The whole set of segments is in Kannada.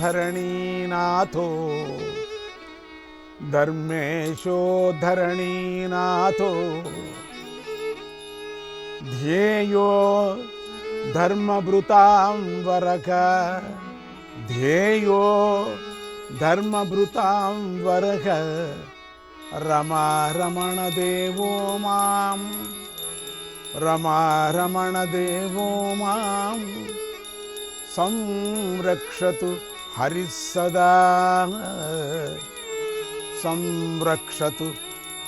धरणीनाथो। धर्मेशो धरणीनाथो। ध्येयो धर्मभृतां वरक ध्येयो धर्मभृतां वरक रमारमण देवो माँ रमारमण देवो माँ ಸಂರಕ್ಷತು ಹರಿಃ ಸದಾ ಸಂರಕ್ಷತು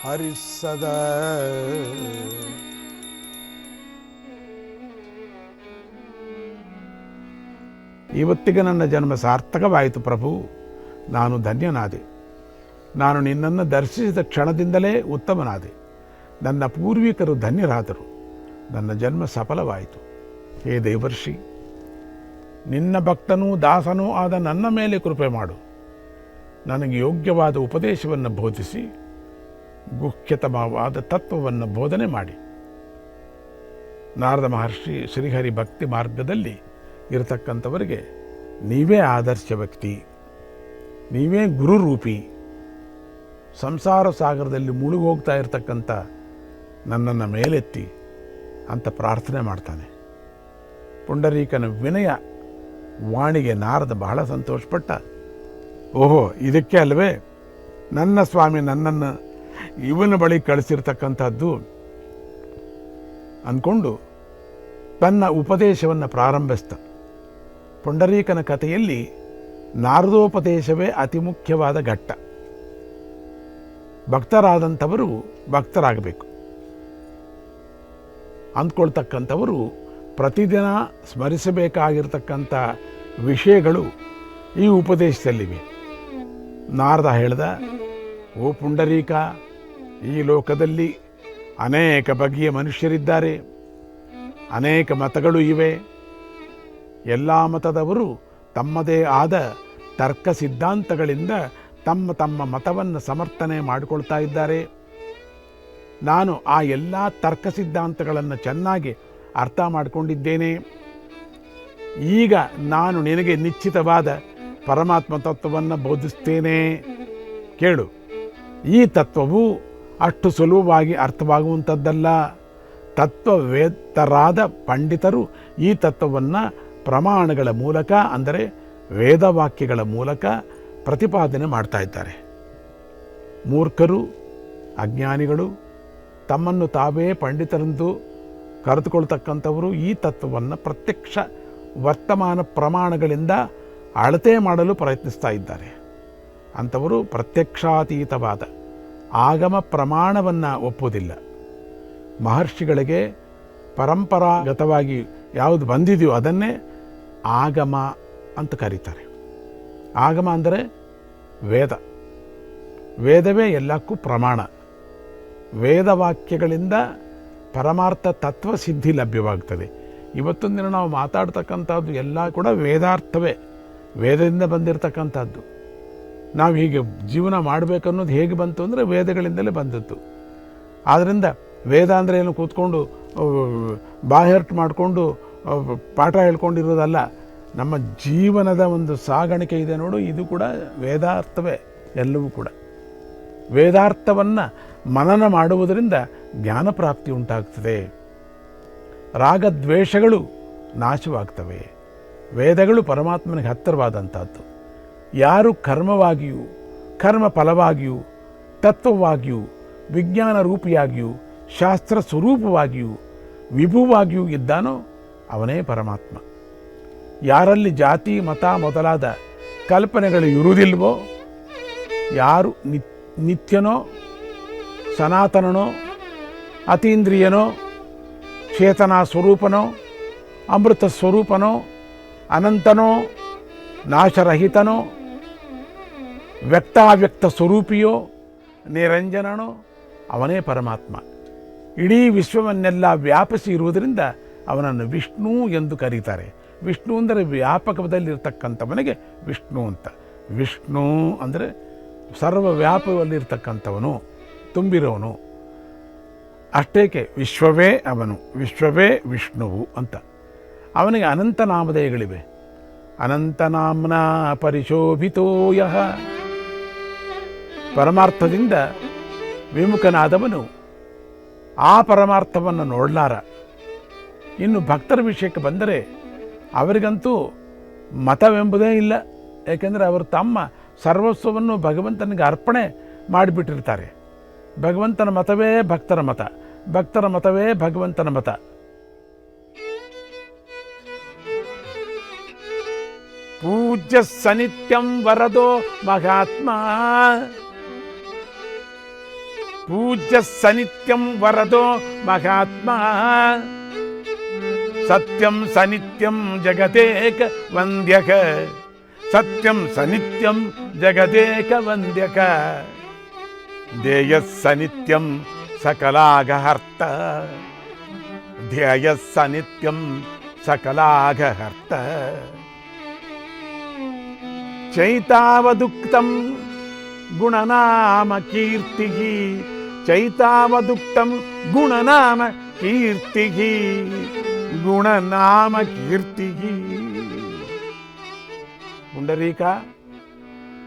ಹರಿಃ ಸದಾ ಇವತ್ತಿಗೆ ನನ್ನ ಜನ್ಮ ಸಾರ್ಥಕವಾಯಿತು ಪ್ರಭು. ನಾನು ಧನ್ಯನಾದೆ. ನಾನು ನಿನ್ನನ್ನು ದರ್ಶಿಸಿದ ಕ್ಷಣದಿಂದಲೇ ಉತ್ತಮನಾದೆ. ನನ್ನ ಪೂರ್ವಿಕರು ಧನ್ಯರಾದರು. ನನ್ನ ಜನ್ಮ ಸಫಲವಾಯಿತು. ಹೇ ದೇವರ್ಷಿ. ನಿನ್ನ ಭಕ್ತನೂ ದಾಸನೂ ಆದ ನನ್ನ ಮೇಲೆ ಕೃಪೆ ಮಾಡು. ನನಗೆ ಯೋಗ್ಯವಾದ ಉಪದೇಶವನ್ನು ಬೋಧಿಸಿ ಗುಖ್ಯತಮವಾದ ತತ್ವವನ್ನು ಬೋಧನೆ ಮಾಡಿ. ನಾರದ ಮಹರ್ಷಿ ಶ್ರೀಹರಿ ಭಕ್ತಿ ಮಾರ್ಗದಲ್ಲಿ ಇರತಕ್ಕಂಥವರಿಗೆ ನೀವೇ ಆದರ್ಶ ವ್ಯಕ್ತಿ, ನೀವೇ ಗುರುರೂಪಿ. ಸಂಸಾರ ಸಾಗರದಲ್ಲಿ ಮುಳುಗಿ ಹೋಗ್ತಾ ಇರತಕ್ಕಂಥ ನನ್ನನ್ನು ಮೇಲೆತ್ತಿ ಅಂತ ಪ್ರಾರ್ಥನೆ ಮಾಡ್ತಾನೆ. ಪುಂಡರೀಕನ ವಿನಯ ವಾಣಿಗೆ ನಾರದ ಬಹಳ ಸಂತೋಷಪಟ್ಟ. ಓಹೋ, ಇದಕ್ಕೆ ಅಲ್ವೇ? ನನ್ನ ಸ್ವಾಮಿ ನನ್ನನ್ನು ಇವನ ಬಳಿ ಕಳಿಸಿರ್ತಕ್ಕಂಥದ್ದು. ಅಂದ್ಕೊಂಡು ತನ್ನ ಉಪದೇಶವನ್ನು ಪ್ರಾರಂಭಿಸ್ತ. ಪುಂಡರೀಕನ ಕಥೆಯಲ್ಲಿ ನಾರದೋಪದೇಶವೇ ಅತಿ ಮುಖ್ಯವಾದ ಘಟ್ಟ. ಭಕ್ತರಾದಂಥವರು ಭಕ್ತರಾಗಬೇಕು. ಅಂದ್ಕೊಳ್ತಕ್ಕಂಥವರು ಪ್ರತಿದಿನ ಸ್ಮರಿಸಬೇಕಾಗಿರ್ತಕ್ಕಂಥ ವಿಷಯಗಳು ಈ ಉಪದೇಶದಲ್ಲಿವೆ. ನಾರದ ಹೇಳ್ದ, ಓ ಪುಂಡರೀಕ, ಈ ಲೋಕದಲ್ಲಿ ಅನೇಕ ಬಗೆಯ ಮನುಷ್ಯರಿದ್ದಾರೆ. ಅನೇಕ ಮತಗಳು ಇವೆ. ಎಲ್ಲ ಮತದವರು ತಮ್ಮದೇ ಆದ ತರ್ಕ ಸಿದ್ಧಾಂತಗಳಿಂದ ತಮ್ಮ ತಮ್ಮ ಮತವನ್ನು ಸಮರ್ಥನೆ ಮಾಡಿಕೊಳ್ತಾ ಇದ್ದಾರೆ. ನಾನು ಆ ಎಲ್ಲ ತರ್ಕ ಸಿದ್ಧಾಂತಗಳನ್ನು ಚೆನ್ನಾಗಿ ಅರ್ಥ ಮಾಡಿಕೊಂಡಿದ್ದೇನೆ. ಈಗ ನಾನು ನಿನಗೆ ನಿಶ್ಚಿತವಾದ ಪರಮಾತ್ಮ ತತ್ವವನ್ನು ಬೋಧಿಸ್ತೇನೆ. ಕೇಳು. ಈ ತತ್ವವು ಅಷ್ಟು ಸುಲಭವಾಗಿ ಅರ್ಥವಾಗುವಂಥದ್ದಲ್ಲ ತತ್ವವೇತ್ತರಾದ ಪಂಡಿತರು ಈ ತತ್ವವನ್ನು ಪ್ರಮಾಣಗಳ ಮೂಲಕ, ಅಂದರೆ ವೇದವಾಕ್ಯಗಳ ಮೂಲಕ ಪ್ರತಿಪಾದನೆ ಮಾಡ್ತಾ ಇದ್ದಾರೆ. ಮೂರ್ಖರು, ಅಜ್ಞಾನಿಗಳು ತಮ್ಮನ್ನು ತಾವೇ ಪಂಡಿತರೆಂದು ಕರೆದುಕೊಳ್ತಕ್ಕಂಥವರು ಈ ತತ್ವವನ್ನು ಪ್ರತ್ಯಕ್ಷ ವರ್ತಮಾನ ಪ್ರಮಾಣಗಳಿಂದ ಅಳತೆ ಮಾಡಲು ಪ್ರಯತ್ನಿಸ್ತಾ ಇದ್ದಾರೆ. ಅಂಥವರು ಪ್ರತ್ಯಕ್ಷಾತೀತವಾದ ಆಗಮ ಪ್ರಮಾಣವನ್ನು ಒಪ್ಪುವುದಿಲ್ಲ. ಮಹರ್ಷಿಗಳಿಗೆ ಪರಂಪರಾಗತವಾಗಿ ಯಾವುದು ಬಂದಿದೆಯೋ ಅದನ್ನೇ ಆಗಮ ಅಂತ ಕರೀತಾರೆ. ಆಗಮ ಅಂದರೆ ವೇದ. ವೇದವೇ ಎಲ್ಲಕ್ಕೂ ಪ್ರಮಾಣ. ವೇದವಾಕ್ಯಗಳಿಂದ ಪರಮಾರ್ಥ ತತ್ವ ಸಿದ್ಧಿ ಲಭ್ಯವಾಗ್ತದೆ. ಇವತ್ತೊಂದು ದಿನ ನಾವು ಮಾತಾಡ್ತಕ್ಕಂಥದ್ದು ಎಲ್ಲ ಕೂಡ ವೇದಾರ್ಥವೇ, ವೇದದಿಂದ ಬಂದಿರತಕ್ಕಂಥದ್ದು. ನಾವು ಹೀಗೆ ಜೀವನ ಮಾಡಬೇಕನ್ನೋದು ಹೇಗೆ ಬಂತು ಅಂದರೆ ವೇದಗಳಿಂದಲೇ ಬಂದದ್ದು. ಆದ್ದರಿಂದ ವೇದ ಅಂದರೆ ಏನು ಕೂತ್ಕೊಂಡು ಬಾಹರ್ಟ್ ಮಾಡಿಕೊಂಡು ಪಾಠ ಹೇಳ್ಕೊಂಡಿರೋದಲ್ಲ, ನಮ್ಮ ಜೀವನದ ಒಂದು ಸಾಗಾಣಿಕೆ ಇದೆ ನೋಡು, ಇದು ಕೂಡ ವೇದಾರ್ಥವೇ, ಎಲ್ಲವೂ ಕೂಡ. ವೇದಾರ್ಥವನ್ನು ಮನನ ಮಾಡುವುದರಿಂದ ಜ್ಞಾನ ಪ್ರಾಪ್ತಿ ಉಂಟಾಗ್ತದೆ. ರಾಗದ್ವೇಷಗಳು ನಾಶವಾಗ್ತವೆ. ವೇದಗಳು ಪರಮಾತ್ಮನಿಗೆ ಹತ್ತಿರವಾದಂಥದ್ದು. ಯಾರು ಕರ್ಮವಾಗಿಯೂ ಕರ್ಮ ಫಲವಾಗಿಯೂ ತತ್ವವಾಗಿಯೂ ವಿಜ್ಞಾನ ರೂಪಿಯಾಗಿಯೂ ಶಾಸ್ತ್ರ ಸ್ವರೂಪವಾಗಿಯೂ ವಿಭುವಾಗಿಯೂ ಇದ್ದಾನೋ ಅವನೇ ಪರಮಾತ್ಮ. ಯಾರಲ್ಲಿ ಜಾತಿ, ಮತ ಮೊದಲಾದ ಕಲ್ಪನೆಗಳು ಇರುವುದಿಲ್ವೋ ಯಾರು ನಿತ್ಯನೋ, ಸನಾತನನೋ ಅತೀಂದ್ರಿಯನೋ, ಚೇತನ ಸ್ವರೂಪನೋ, ಅಮೃತ ಸ್ವರೂಪನೋ, ಅನಂತನೋ, ನಾಶರಹಿತನೋ, ವ್ಯಕ್ತಾವ್ಯಕ್ತ ಸ್ವರೂಪಿಯೋ, ನಿರಂಜನನೋ, ಅವನೇ ಪರಮಾತ್ಮ. ಇಡೀ ವಿಶ್ವವನ್ನೆಲ್ಲ ವ್ಯಾಪಿಸಿ ಇರುವುದರಿಂದ ಅವನನ್ನು ವಿಷ್ಣು ಎಂದು ಕರೀತಾರೆ. ವಿಷ್ಣು ಅಂದರೆ ವ್ಯಾಪಕದಲ್ಲಿರ್ತಕ್ಕಂಥವನಿಗೆ ವಿಷ್ಣು ಅಂತ. ವಿಷ್ಣು ಅಂದರೆ ಸರ್ವ ವ್ಯಾಪಕದಲ್ಲಿರ್ತಕ್ಕಂಥವನು ತುಂಬಿರೋನು. ಅಷ್ಟೇಕೆ, ವಿಶ್ವವೇ ಅವನು, ವಿಶ್ವವೇ ವಿಷ್ಣುವು ಅಂತ. ಅವನಿಗೆ ಅನಂತ ನಾಮಧೇಯಗಳಿವೆ. ಅನಂತನಾಮ್ನ ಯಹ ಪರಮಾರ್ಥದಿಂದ ವಿಮುಖನಾದವನು ಆ ಪರಮಾರ್ಥವನ್ನು ನೋಡಲಾರ. ಇನ್ನು ಭಕ್ತರ ವಿಷಯಕ್ಕೆ ಬಂದರೆ ಅವರಿಗಂತೂ ಮತವೆಂಬುದೇ ಇಲ್ಲ. ಏಕೆಂದರೆ ಅವರು ತಮ್ಮ ಸರ್ವಸ್ವವನ್ನು ಭಗವಂತನಿಗೆ ಅರ್ಪಣೆ ಮಾಡಿಬಿಟ್ಟಿರ್ತಾರೆ. ಭಗವಂತನ ಮತವೇ ಭಕ್ತರ ಮತ ಭಕ್ತರ ಮತವೇ ಭಗವಂತನ ಮತ ಪೂಜ್ಯ ಸನಿತ್ಯಂ ವರದೋ ಮಹಾತ್ಮ ಪೂಜ್ಯ ಸನಿತ್ಯಂ ವರದೋ ಮಹಾತ್ಮ ಸತ್ಯಂ ಸನಿತ್ಯಂ ಜಗದೇಕ ವಂದ್ಯಕ ಸತ್ಯಂ ಸನಿತ್ಯಂ ಜಗದೇಕ ವಂದ್ಯಕ ಧ್ಯೇಯ ಸನಿತ್ಯಂ ಸಕಲಾಗಹರ್ತ ಧ್ಯೇಯ ಸನಿತ್ಯಂ ಸಕಲಾಗಹರ್ತ ಚೈತಾವದುಕ್ತಂ ಗುಣನಾಮ ಕೀರ್ತಿ ಚೈತಾವದುಕ್ತಂ ಗುಣನಾಮ ಕೀರ್ತಿ ಗುಣನಾಮ ಕೀರ್ತಿ ಪುಂಡರೀಕ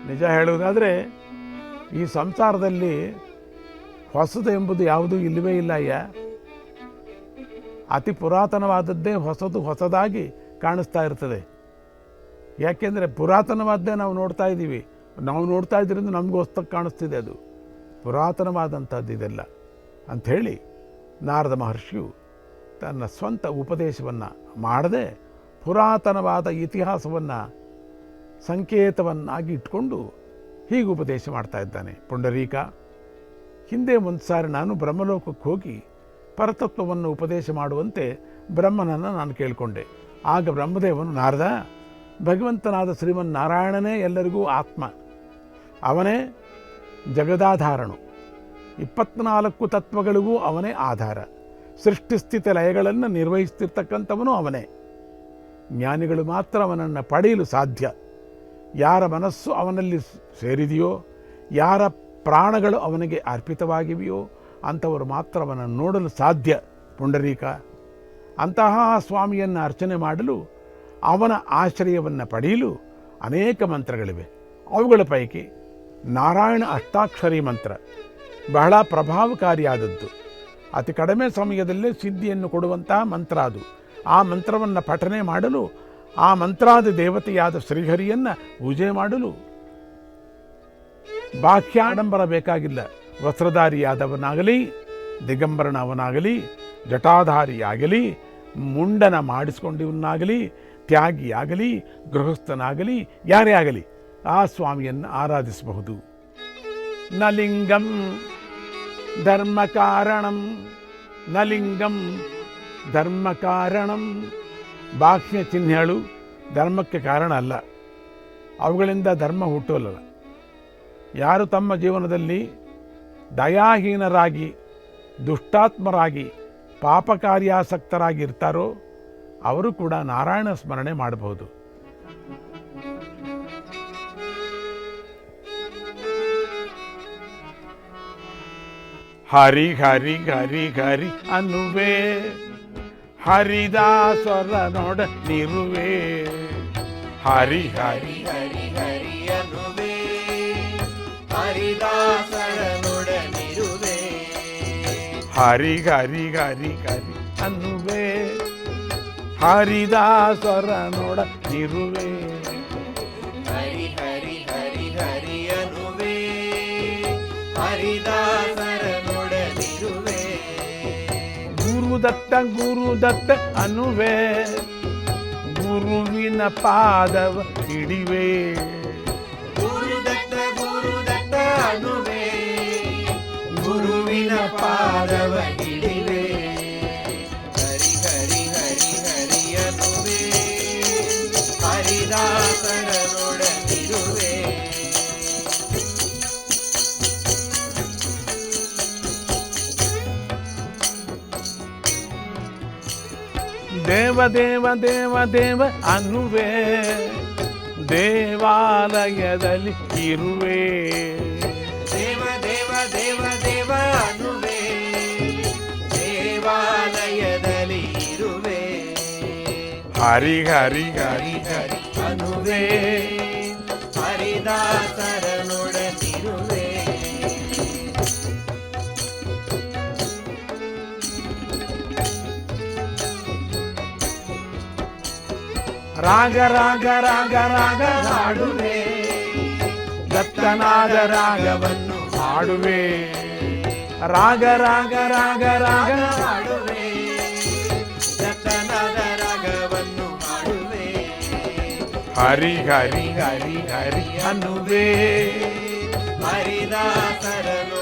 ನಿಜ ಹೇಳುವುದಾದರೆ ಈ ಸಂಸಾರದಲ್ಲಿ ಹೊಸದು ಎಂಬುದು ಯಾವುದೂ ಇಲ್ಲವೇ ಇಲ್ಲ ಅಯ್ಯ. ಅತಿ ಪುರಾತನವಾದದ್ದೇ ಹೊಸದು ಹೊಸದಾಗಿ ಕಾಣಿಸ್ತಾ ಇರ್ತದೆ. ಯಾಕೆಂದರೆ ಪುರಾತನವಾದ್ದೇ ನಾವು ನೋಡ್ತಾ ಇದ್ದೀವಿ. ನಾವು ನೋಡ್ತಾ ಇದ್ರಿಂದ ನಮಗೂ ಹೊಸ್ತಕ್ಕೆ ಕಾಣಿಸ್ತಿದೆ ಅದು. ಪುರಾತನವಾದಂಥದ್ದು ಇದೆಲ್ಲ. ಅಂಥೇಳಿ ನಾರದ ಮಹರ್ಷಿಯು ತನ್ನ ಸ್ವಂತ ಉಪದೇಶವನ್ನು ಮಾಡದೆ ಪುರಾತನವಾದ ಇತಿಹಾಸವನ್ನು ಸಂಕೇತವನ್ನಾಗಿ ಇಟ್ಕೊಂಡು ಹೀಗೆ ಉಪದೇಶ ಮಾಡ್ತಾ ಇದ್ದಾನೆ. ಪುಂಡರೀಕ, ಹಿಂದೆ ಒಂದು ಸಾರಿ ನಾನು ಬ್ರಹ್ಮಲೋಕಕ್ಕೆ ಹೋಗಿ ಪರತತ್ವವನ್ನು ಉಪದೇಶ ಮಾಡುವಂತೆ ಬ್ರಹ್ಮನನ್ನು ನಾನು ಕೇಳಿಕೊಂಡೆ. ಆಗ ಬ್ರಹ್ಮದೇವನು, ನಾರದ, ಭಗವಂತನಾದ ಶ್ರೀಮನ್ ನಾರಾಯಣನೇ ಎಲ್ಲರಿಗೂ ಆತ್ಮ. ಅವನೇ ಜಗದಾಧಾರಣು ಇಪ್ಪತ್ನಾಲ್ಕು ತತ್ವಗಳಿಗೂ ಅವನೇ ಆಧಾರ. ಸೃಷ್ಟಿಸ್ಥಿತಿ ಲಯಗಳನ್ನು ನಿರ್ವಹಿಸ್ತಿರ್ತಕ್ಕಂಥವನು ಅವನೇ. ಜ್ಞಾನಿಗಳು ಮಾತ್ರ ಅವನನ್ನು ಪಡೆಯಲು ಸಾಧ್ಯ. ಯಾರ ಮನಸ್ಸು ಅವನಲ್ಲಿ ಸೇರಿದೆಯೋ, ಯಾರ ಪ್ರಾಣಗಳು ಅವನಿಗೆ ಅರ್ಪಿತವಾಗಿವೆಯೋ, ಅಂಥವರು ಮಾತ್ರ ಅವನನ್ನು ನೋಡಲು ಸಾಧ್ಯ, ಪುಂಡರೀಕ. ಅಂತಹ ಸ್ವಾಮಿಯನ್ನು ಅರ್ಚನೆ ಮಾಡಲು, ಅವನ ಆಶ್ರಯವನ್ನು ಪಡೆಯಲು ಅನೇಕ ಮಂತ್ರಗಳಿವೆ. ಅವುಗಳ ಪೈಕಿ ನಾರಾಯಣ ಅಷ್ಟಾಕ್ಷರಿ ಮಂತ್ರ ಬಹಳ ಪ್ರಭಾವಕಾರಿಯಾದದ್ದು. ಅತಿ ಕಡಿಮೆ ಸಮಯದಲ್ಲೇ ಸಿದ್ಧಿಯನ್ನು ಕೊಡುವಂತಹ ಮಂತ್ರ ಅದು. ಆ ಮಂತ್ರವನ್ನು ಪಠನೆ ಮಾಡಲು ಆ ಮಂತ್ರಾದ ದೇವತೆಯಾದ ಶ್ರೀಹರಿಯನ್ನು ಪೂಜೆ ಮಾಡಲು. ಬಾಹ್ಯಾಡಂಬರ ಬೇಕಾಗಿಲ್ಲ. ವಸ್ತ್ರಧಾರಿಯಾದವನಾಗಲಿ, ದಿಗಂಬರನವನಾಗಲಿ, ಜಟಾಧಾರಿಯಾಗಲಿ, ಮುಂಡನ ಮಾಡಿಸಿಕೊಂಡಿವನಾಗಲಿ, ತ್ಯಾಗಿಯಾಗಲಿ, ಗೃಹಸ್ಥನಾಗಲಿ, ಯಾರೇ ಆಗಲಿ ಆ ಸ್ವಾಮಿಯನ್ನು ಆರಾಧಿಸಬಹುದು. ನಲಿಂಗಂ ಧರ್ಮ ಕಾರಣಂ ನಲಿಂಗಂ ಧರ್ಮ ಕಾರಣಂ ಬಾಹ್ಯ ಚಿಹ್ನೆಗಳು ಧರ್ಮಕ್ಕೆ ಕಾರಣ ಅಲ್ಲ. ಅವುಗಳಿಂದ ಧರ್ಮ ಹುಟ್ಟೋಲ್ಲ ಯಾರು ತಮ್ಮ ಜೀವನದಲ್ಲಿ ದಯಾಹೀನರಾಗಿ, ದುಷ್ಟಾತ್ಮರಾಗಿ, ಪಾಪಕಾರ್ಯಾಸಕ್ತರಾಗಿರ್ತಾರೋ, ಅವರು ಕೂಡ ನಾರಾಯಣ ಸ್ಮರಣೆ ಮಾಡಬಹುದು. ಹರಿ ಹರಿ ಹರಿ ಹರಿ ಅನ್ನುವೆ. ಹರಿದಾಸರ ನೋಡ ನಿರುವೆ. ಹರಿ ಹರಿ ಹರಿ ಹರಿ ಅನ್ನುವೆ. ಹರಿದಾಸರ ನುಡನಿರುವೆ ಹರಿ ಹರಿ ಹರಿ ಹರಿ ಅನ್ನುವೆ. ಹರಿದಾಸರ ನೋಡ ಗುರುದತ್ತ ಗುರುದತ್ತ ಅನ್ನುವೆ ಗುರುವಿನ ಪಾದವ ಹಿಡಿವೆ ಗುರುದತ್ತ ಗುರುದತ್ತ ಅನ್ನುವೆ ಗುರುವಿನ ಪಾದವ ದೇವ ದೇವ ದೇವ ದೇವ ಅನ್ನುವೆ ದೇವಾಲಯದಲ್ಲಿ ಇರುವೆ ದೇವ ದೇವ ದೇವ ದೇವ ಅನ್ನುವೆ ದೇವಾಲಯದಲ್ಲಿ ಇರುವೆ ಹರಿ ಹರಿ ಹರಿ ಹರಿ ಹರಿ ಅನು ರಾಗ ರಾಗ ರಾಗ ರಾಗ ಹಾಡುವೆ. ದತ್ತನಾದ ರಾಗವನ್ನು ಹಾಡುವೆ. ರಾಗ ರಾಗ ರಾಗ ರಾಗ ಹಾಡುವೆ. ದತ್ತನಾದ ರಾಗವನ್ನು ಹಾಡುವೆ. ಹರಿ ಹರಿ ಹರಿ ಹರಿ ಅನ್ನುವೆ. ಹರಿದಾಸರನೊಡನಿರುವೆ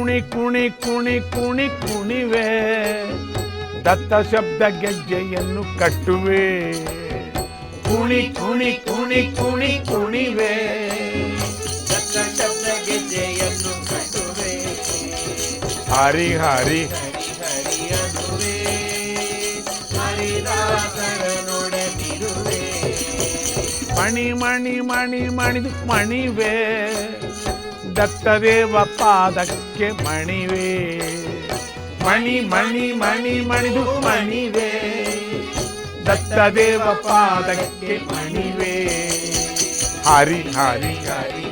ಕುಣಿ ಕುಣಿ ಕುಣಿ ಕುಣಿ ಕುಣಿವೆ. ದತ್ತ ಶಬ್ದ ಗೆಜ್ಜೆಯನ್ನು ಕಟ್ಟುವೆ. ಕುಣಿ ಕುಣಿ ಕುಣಿ ಕುಣಿ ಕುಣಿವೆ. ದತ್ತ ಶಬ್ದ ಗೆಜ್ಜೆಯನ್ನು ಕಟ್ಟುವೆ. ಹರಿ ಹರಿ ಮಣಿ ಮಣಿ ಮಣಿ ಮಣಿ ಮಣಿವೆ. ದತ್ತದೇವ ಪಾದಕ್ಕೆ ಮಣಿವೆ ಮಣಿ ಮಣಿ ಮಣಿ ಮಣಿದು ಮಣಿವೆ ದತ್ತದೇವ ಪಾದಕ್ಕೆ ಮಣಿವೆ ಹರಿ ಹರಿ ಹರಿ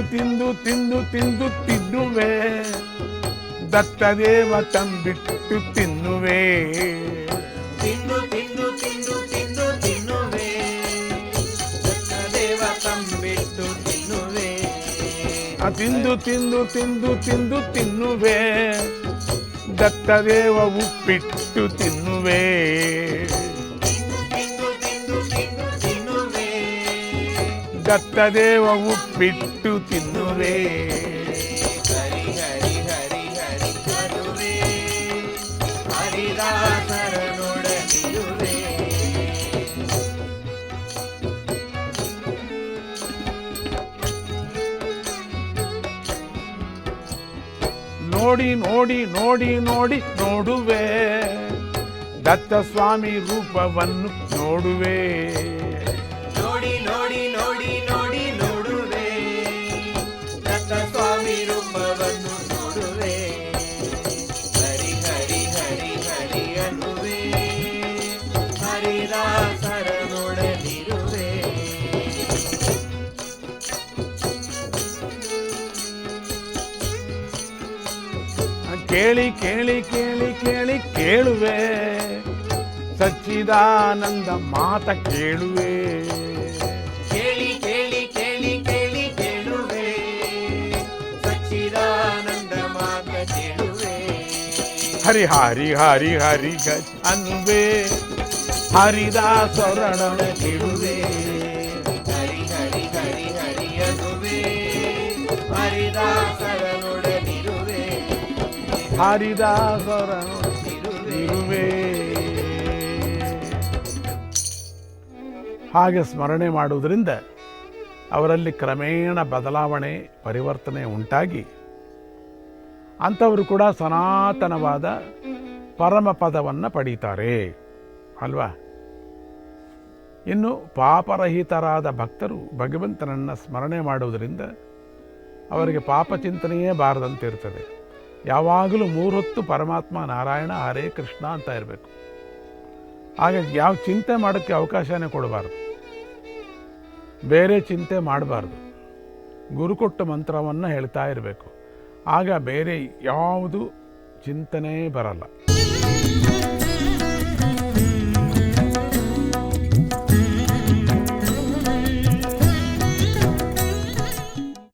ತಿಂದು ತಿಂದು ತಿಂದು ತಿಂದು ತಿನ್ನುವೆ ದತ್ತದೇವ ತಂಬಿಟ್ಟು ತಿನ್ನುವೆ ತಿಂದು ತಿಂದು ತಿಂದು ತಿಂದು ತಿನ್ನುವೆ ದೇವ ತಂಬಿಟ್ಟು ತಿನ್ನುವೆ ಆ ತಿಂದು ತಿಂದು ತಿಂದು ತಿಂದು ತಿನ್ನುವೆ ದತ್ತದೇವ ಉಪ್ಪಿಟ್ಟು ತಿನ್ನುವೆ ದತ್ತದೇವ ಬಿಟ್ಟು ತಿನ್ನುವೆ. ನೋಡಿ ನೋಡಿ ನೋಡಿ ನೋಡಿ ನೋಡುವೆ. ದತ್ತ ಸ್ವಾಮಿ ರೂಪವನ್ನು ನೋಡುವೆ. ಕೇಳಿ ಕೇಳಿ ಕೇಳಿ ಕೇಳಿ ಕೇಳುವೆ. ಸಚ್ಚಿದಾನಂದ ಮಾತ ಕೇಳುವೆ. ಕೇಳಿ ಕೇಳಿ ಕೇಳಿ ಕೇಳಿ ಕೇಳುವೆ. ಸಚ್ಚಿದಾನಂದ ಮಾತ ಕೇಳುವೆ. ಹರಿ ಹರಿ ಹರಿ ಹರಿ ಗ ಅನ್ನುವೆ. ಹರಿದಾಸರಣ ಕೇಳುವೆ. ಹರಿ ಹರಿ ಹರಿ ಹರಿ ಅನುವೆ ಹರಿದಾಸರನೊಡನಿರುವೆ ಹರಿದಾಸರಣ ಇರುವೆ ಹಾಗೆ ಸ್ಮರಣೆ ಮಾಡುವುದರಿಂದ ಅವರಲ್ಲಿ ಕ್ರಮೇಣ ಬದಲಾವಣೆ, ಪರಿವರ್ತನೆ ಉಂಟಾಗಿ ಅಂಥವರು ಕೂಡ ಸನಾತನವಾದ ಪರಮ ಪದವನ್ನು ಪಡೀತಾರೆ. ಅಲ್ವಾ? ಇನ್ನು ಪಾಪರಹಿತರಾದ ಭಕ್ತರು ಭಗವಂತನನ್ನು ಸ್ಮರಣೆ ಮಾಡುವುದರಿಂದ ಅವರಿಗೆ ಪಾಪ ಚಿಂತನೆಯೇ ಬಾರದಂತೆ ಇರ್ತದೆ ಯಾವಾಗಲೂ ಮೂರೊತ್ತು ಪರಮಾತ್ಮ ನಾರಾಯಣ ಹರೇ ಕೃಷ್ಣ ಅಂತ ಇರಬೇಕು. ಹಾಗೆ ಯಾವ ಚಿಂತೆ ಮಾಡೋಕ್ಕೆ ಅವಕಾಶನೇ ಕೊಡಬಾರ್ದು. ಬೇರೆ ಚಿಂತೆ ಮಾಡಬಾರ್ದು. ಗುರು ಕೊಟ್ಟ ಮಂತ್ರವನ್ನು ಹೇಳ್ತಾ ಇರಬೇಕು. ಆಗ ಬೇರೆ ಯಾವುದು ಚಿಂತನೆ ಬರಲ್ಲ.